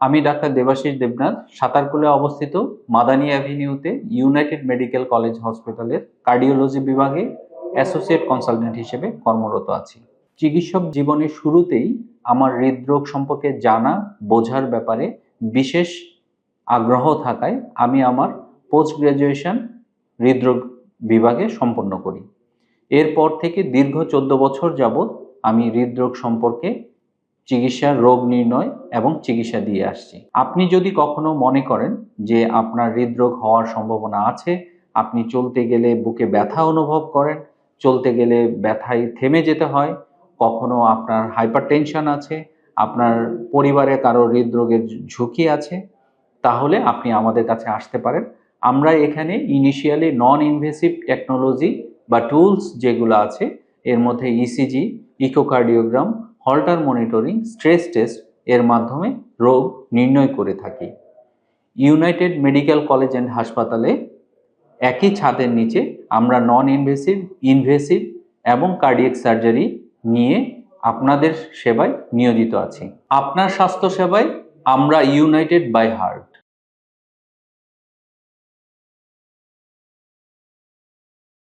আমি ডাক্তার দেবাশিস দেবনাথ, সাতারকুলে অবস্থিত মাদানী অ্যাভিনিউতে ইউনাইটেড মেডিকেল কলেজ হসপিটালের কার্ডিওলজি বিভাগে অ্যাসোসিয়েট কনসালটেন্ট হিসেবে কর্মরত আছি। চিকিৎসক জীবনের শুরুতেই আমার হৃদরোগ সম্পর্কে জানা, বোঝার ব্যাপারে বিশেষ আগ্রহ থাকায় আমি আমার পোস্ট গ্রাজুয়েশন হৃদরোগ বিভাগে সম্পন্ন করি। এরপর থেকে দীর্ঘ চোদ্দ বছর যাবৎ আমি হৃদরোগ সম্পর্কে চিকিৎসা রোগ নির্ণয় এবং চিকিৎসা দিয়ে আসছি। আপনি যদি কখনো মনে করেন যে আপনার হৃদরোগ হওয়ার সম্ভাবনা আছে, আপনি চলতে গেলে বুকে ব্যথা অনুভব করেন, চলতে গেলে ব্যথায় থেমে যেতে হয়, কখনো আপনার হাইপার টেনশন আছে, আপনার পরিবারে কারও হৃদরোগের ঝুঁকি আছে, তাহলে আপনি আমাদের কাছে আসতে পারেন। আমরা এখানে ইনিশিয়ালি নন ইনভেসিভ টেকনোলজি বা টুলস যেগুলো আছে, এর মধ্যে E ECG echocardiogram Holter monitoring stress test এর মাধ্যমে রোগ নির্ণয় করে থাকি। ইউনাইটেড মেডিকেল কলেজ অ্যান্ড হাসপাতালে একই ছাদের নিচে আমরা নন ইনভেসিভ ইনভেসিভ এবং কার্ডিয়াক সার্জারি নিয়ে আপনাদের সেবায় নিয়োজিত আছি। আপনার স্বাস্থ্য সেবায় আমরা ইউনাইটেড বাই হার্ট